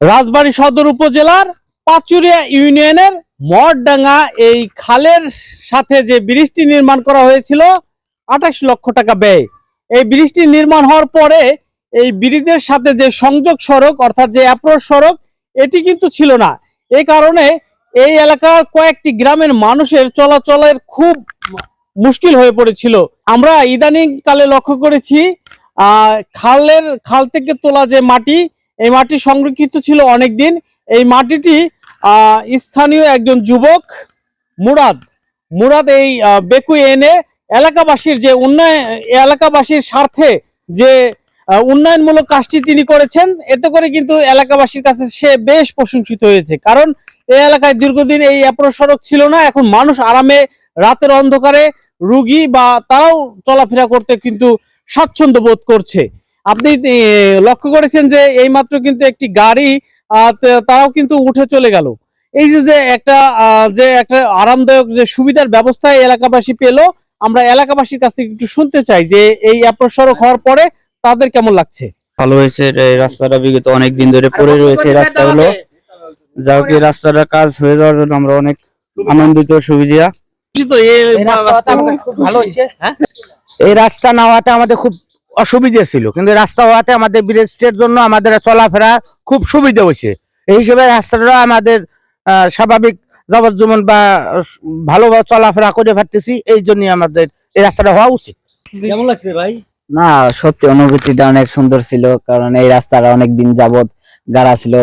রাজবাড়ী সদর উপজেলার পাচুরিয়া ইউনিয়নের মরডাঙ্গা এই খালের সাথে যে ব্রিজটি নির্মাণ করা হয়েছিল, আঠাশ লক্ষ টাকা ব্যয়। এই ব্রিজটি নির্মাণ হওয়ার পরে এই ব্রিজের সাথে যে সংযোগ সড়ক, অর্থাৎ যে অ্যাপ্রোচ সড়ক, এটি কিন্তু ছিল না। এই কারণে এই এলাকার কয়েকটি গ্রামের মানুষের চলাচলের খুব মুশকিল হয়ে পড়েছিল। আমরা ইদানিং কালে লক্ষ্য করেছি খালের, খাল থেকে তোলা যে মাটি এই মাটি সংরক্ষিত ছিল অনেকদিন। এই মাটিটি স্থানীয় একজন যুবক, মুরাদ। মুরাদ এই বেকু এনে এলাকাবাসীর যে উন্নয়ন, এলাকাবাসীর স্বার্থে যে উন্নয়নমূলক কাজটি তিনি করেছেন, এতে করে কিন্তু এলাকাবাসীর কাছে সে বেশ প্রশংসিত হয়েছে। কারণ এই এলাকায় দীর্ঘদিন এই অ্যাপ্রোচ সড়ক ছিল না, এখন মানুষ আরামে রাতের অন্ধকারে রুগী বা তারাও চলাফেরা করতে কিন্তু স্বাচ্ছন্দ্য বোধ করছে। আপনি লক্ষ্য করেছেন যে এইমাত্র কিন্তু একটি গাড়ি তারাও কিন্তু উঠে চলে গেল। এই যে যে একটা আহ, যে একটা আরামদায়ক যে সুবিধার ব্যবস্থা এলাকাবাসী পেল আমরা এলাকাবাসীর কাছ থেকে একটু শুনতে চাই যে এই অ্যাপ্রোচ সড়ক হওয়ার পরে তাদের কেমন লাগছে? ভালো হয়েছে এই রাস্তাটা বিগত অনেক দিন ধরে পড়ে রয়েছে এই রাস্তাগুলো যা হোক এই রাস্তাটার কাজ হয়ে যাওয়ার জন্য আমরা অনেক আনন্দিত সুবিধা। এই রাস্তা না হওয়াতে আমাদের খুব অসুবিধা ছিল। কিন্তু রাস্তা হওয়াতে আমাদের ব্রিজের জন্য আমাদের চলাফেরা খুব সুবিধা হয়েছে। এই হিসেবে রাস্তাটা আমাদের স্বাভাবিক জবরজীবন বা ভালোভাবে চলাফেরা করে পারতেছি এই জন্য আমাদের এই রাস্তাটা হওয়া উচিত। কেমন লাগছে ভাই? না সত্যি অনুভূতিটা অনেক সুন্দর ছিল। কারণ এই রাস্তাটা অনেক দিন যাবত গাড়া ছিল।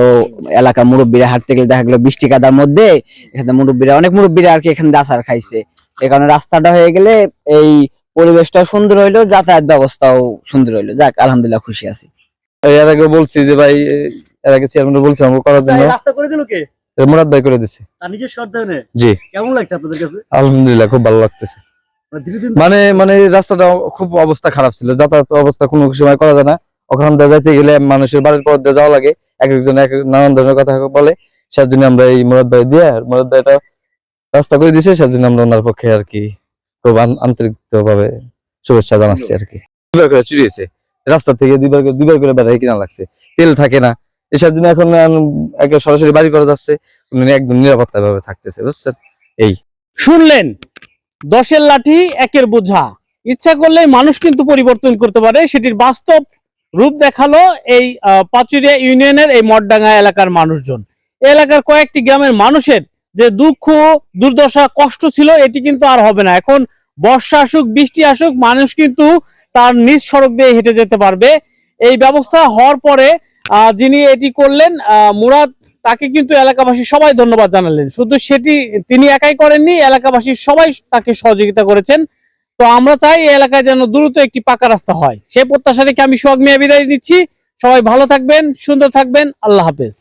এলাকার মুরব্বীরা হাঁটতে গেলে দেখা গেলো বৃষ্টি কাদার মধ্যে এখানে মুরব্বীরা অনেক মুরব্বীরা আর কি এখানে দাসার খাইছে। এই কারণে রাস্তাটা হয়ে গেলে এই পরিবেশটাও সুন্দর হইল যাতায়াত ব্যবস্থাও সুন্দর হইল। যাক আলহামদুলিল্লাহ খুশি আছি। এর আগে বলছি যে ভাই এর আগে চেয়ারম্যান বলছি আমাকে করার জন্য। রাস্তা করে দিল কে? মুরাদ ভাই করে দিছে। তার নিজের সর্দানে জি। কেমন লাগছে আপনাদের কাছে? আলহামদুলিল্লাহ খুব ভালো লাগতেছে। ধীরে মানে মানে রাস্তাটা খুব অবস্থা খারাপ ছিল। যাতায়াত অবস্থা কোনো সময় করা যায় না। ওখান দিয়ে যাইতে গেলে মানুষের বাড়ির পর দিয়ে যাওয়া লাগে। এক একজন এক নানান ধরনের কথা বলে। সের জন্য আমরা এই মুরাদ ভাই দিয়ে আর মুরাদ ভাইটা রাস্তা করে দিছে। সের জন্য আমরা ওনার পক্ষে আর কি খুব আন্তরিক ভাবে শুভেচ্ছা জানাচ্ছি আর কি দুবার করে চুরি হয়েছে। রাস্তা থেকে দুবার করে দুবার করে বেড়াই কিনা লাগছে। তেল থাকে না। এসব জন্য এখন আম, একে সরাসরি বাড়ি করা যাচ্ছে। একদম নিরাপত্তা ভাবে থাকতেছে বুঝছেন? শুনলেন? দশের লাঠি একের বোঝা। ইচ্ছা করলে মানুষ কিন্তু পরিবর্তন করতে পারে। সেটির বাস্তব রূপ দেখাল এই পাচুরিয়া ইউনিয়নের এই মঠডাঙ্গা এলাকার মানুষজন। এলাকার কয়েকটি গ্রামের মানুষের যে দুঃখ, দুর্দশা, কষ্ট ছিল, এটি কিন্তু আর হবে না। এখন বর্ষা আসুক, বৃষ্টি আসুক, মানুষ কিন্তু তার নিজ সড়ক দিয়ে হেঁটে যেতে পারবে। এই ব্যবস্থা হওয়ার পরে যিনি এটি করলেন মুরাদ, তাকে কিন্তু এলাকাবাসী সবাই ধন্যবাদ জানালেন। শুধু সেটি তিনি একাই করেননি, এলাকাবাসী সবাই তাকে সহযোগিতা করেছেন। তো আমরা চাই এই এলাকায় যেন দ্রুত একটি পাকা রাস্তা হয়। সেই প্রত্যাশা রেখে আমি সোহাগ মিয়া বিদায় দিচ্ছি সবাই ভালো থাকবেন, সুন্দর থাকবেন। আল্লাহ হাফেজ।